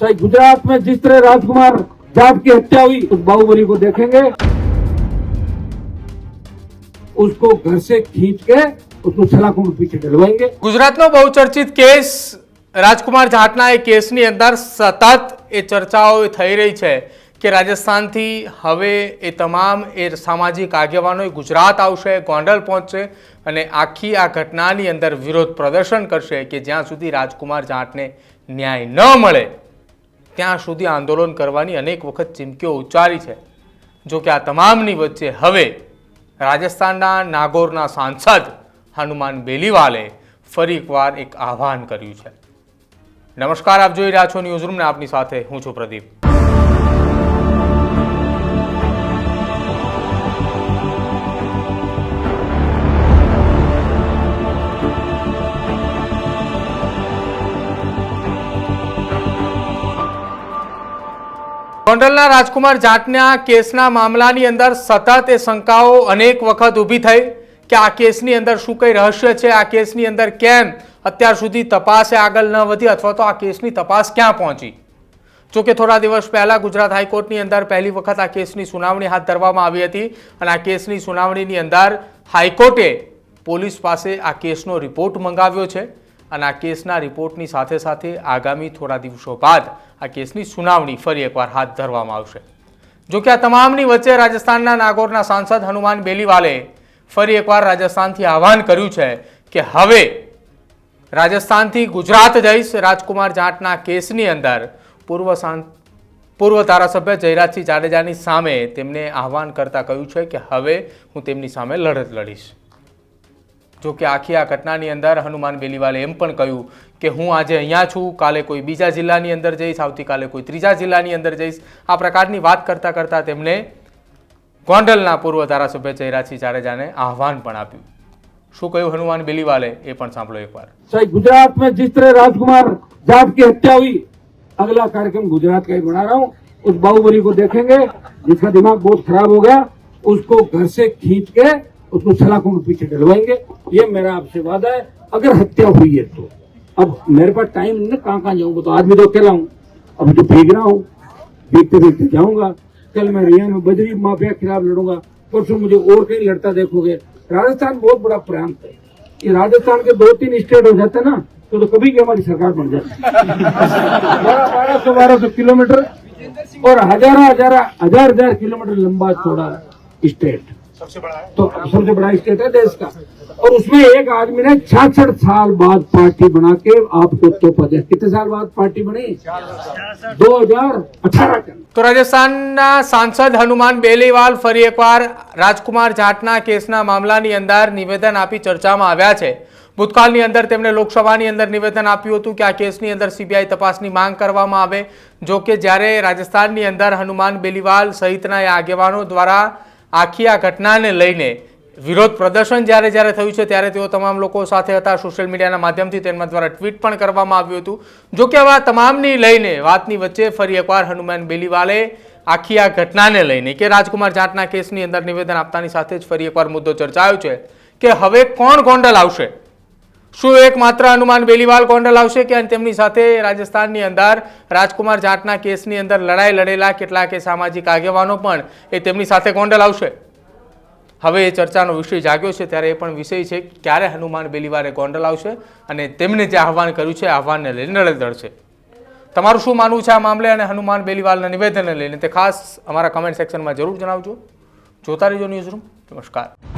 चाहे गुजरात में जिस तरह राजकुमार जाट की हत्या हुई उस बाहुबली को देखेंगे उसको घर से खींच के उसको सलाखों में पीछे डलवाएंगे ગુજરાતનો બહુચર્ચિત કેસ રાજકુમાર જાટના એ કેસની અંદર સતત એ ચર્ચાઓ થઈ રહી છે કે રાજસ્થાનથી હવે એ તમામ એ સામાજિક આગેવાનો ગુજરાત આવશે ગોંડલ પહોંચશે અને આખી આ ઘટનાની અંદર વિરોધ પ્રદર્શન કરશે કે જ્યાં સુધી રાજકુમાર જાટને ન્યાય ન મળે ત્યાં સુધી આંદોલન કરવાની અનેક વખત ચીમકીઓ ઉચ્ચારી છે. જો કે આ તમામની વચ્ચે હવે રાજસ્થાનના નાગોરના સાંસદ હનુમાન બેલીવાલે ફરી એકવાર એક આહ્વાન કર્યું છે. નમસ્કાર, આપ જોઈ રહ્યા છો ન્યૂઝરૂમને. આપની સાથે હું છું પ્રદીપ. ગોંડલના રાજકુમાર જાટના કેસના મામલાની અંદર સતત એ શંકાઓ અનેક વખત ઊભી થઈ કે આ કેસની અંદર શું કંઈ રહસ્ય છે, આ કેસની અંદર કેમ અત્યાર સુધી તપાસે આગળ ન વધી અથવા તો આ કેસની તપાસ ક્યાં પહોંચી? જો કે થોડા દિવસ પહેલાં ગુજરાત હાઈકોર્ટની અંદર પહેલી વખત આ કેસની સુનાવણી હાથ ધરવામાં આવી હતી અને આ કેસની સુનાવણીની અંદર હાઈકોર્ટે પોલીસ પાસે આ કેસનો રિપોર્ટ મંગાવ્યો છે. અને આ કેસના રિપોર્ટની સાથે સાથે આગામી થોડા દિવસો બાદ આ કેસની સુનાવણી ફરી એકવાર હાથ ધરવામાં આવશે. જોકે આ તમામની વચ્ચે રાજસ્થાનના નાગોરના સાંસદ હનુમાન બેલીવાલે ફરી એકવાર રાજસ્થાનથી આહવાન કર્યું છે કે હવે રાજસ્થાનથી ગુજરાત જઈશ. રાજકુમાર જાટના કેસની અંદર પૂર્વ પૂર્વ ધારાસભ્ય જયરાજસિંહ જાડેજાની સામે તેમને આહવાન કરતા કહ્યું છે કે હવે હું તેમની સામે લડત લડીશ. જો કે આખી આ ઘટનાની અંદર હનુમાન બેલીવાલે એમ પણ કહ્યું કે હું આજે અહીંયા છું કાલે કોઈ બીજા જિલ્લાની અંદર જઈશ આવતીકાલે કોઈ ત્રીજા જિલ્લાની અંદર જઈશ આ પ્રકારની વાત કરતા કરતા તેમણે ગોંડલના પૂર્વ ધારાસભ્ય જયરાજસિંહ જાડેજાને આહવાન પણ આપ્યું શું કહ્યું હનુમાન બેલીવાલે એ પણ સાંભળો એકવાર चाहे गुजरात में जिस तरह राजकुमार जाट की हत्या हुई अगला कार्यक्रम गुजरात का ही बना रहा हूँ उस बाहुबली को देखेंगे जिसका दिमाग बहुत खराब हो गया उसको घर से खींच के उसको सलाखों में पीछे डलवाएँगे। ये मेरा आपसे वादा है। अगर हत्या हुई है तो। अब मेरे पास टाइम नहीं कहाँ कहाँ जाऊँगा? तो आदमी तो अकेला हूँ। अभी तो भीग रहा हूँ। भीगते भीगते जाऊँगा। कल मैं रिया में बजरी माफिया के खिलाफ लड़ूँगा। परसों मुझे और कहीं लड़ता देखोगे। राजस्थान बहुत बड़ा प्रांत है। ये राजस्थान के दो तीन स्टेट हो जाते ना तो, तो कभी की हमारी सरकार बन जाती बारह सौ बारह सौ किलोमीटर और हज़ार हज़ार हज़ार हज़ार किलोमीटर लंबा चौड़ा स्टेट तो सबसे बड़ा स्टेट है देश का और उसमें एक आदमी ने छियासठ साल बाद पार्टी बना के आपको तो पता है कितने साल बाद पार्टी बनी दो हजार अठारह के તો રાજસ્થાનના સાંસદ હનુમાન બેલીવાલ ફરી એકવાર રાજકુમાર જાટના કેસના મામલાની અંદર નિવેદન આપી ચર્ચામાં આવ્યા છે ભૂતકાળની અંદર તેમણે લોકસભાની અંદર નિવેદન આપ્યું હતું કે આ કેસની અંદર સીબીઆઈ તપાસની માંગ કરવામાં આવે જો કે જ્યારે રાજસ્થાનની અંદર હનુમાન બેલીવાલ સહિતના એ આગેવાનો દ્વારા આખી આ ઘટનાને લઈને વિરોધ પ્રદર્શન જ્યારે જ્યારે થયું છે, ત્યારે તેઓ તમામ લોકો સાથે હતા. સોશિયલ મીડિયાના માધ્યમથી તેમના દ્વારા ટ્વીટ પણ કરવામાં આવ્યું હતું. જો કે હવે આ તમામની લઈને વાતની વચ્ચે ફરી એકવાર હનુમાન બેલીવાલે આખી આ ઘટનાને લઈને કે રાજકુમાર જાટના કેસની અંદર નિવેદન આપતાની સાથે જ ફરી એકવાર મુદ્દો ચર્ચાયો છે કે હવે કોણ ગોંડલ આવશે? શું એક માત્ર હનુમાન બેલીવાલ ગોંડલ આવશે કે તેમની સાથે રાજસ્થાનની અંદર રાજકુમાર જાટના કેસની અંદર લડાઈ લડેલા કેટલાક સામાજિક આગેવાનો પણ એ તેમની સાથે ગોંડલ આવશે? હવે એ ચર્ચાનો વિષય જાગ્યો છે, ત્યારે એ પણ વિષય છે ક્યારે હનુમાન બેલીવારે ગોંડલ આવશે અને તેમને જે આહવાન કર્યું છે આહવાનને લઈને લડત છે તમારું શું માનવું છે આ મામલે અને હનુમાન બેલીવાલના નિવેદનને લઈને? તે ખાસ અમારા કમેન્ટ સેક્શનમાં જરૂર જણાવજો. જોતા રહેજો ન્યૂઝ રૂમ નમસ્કાર.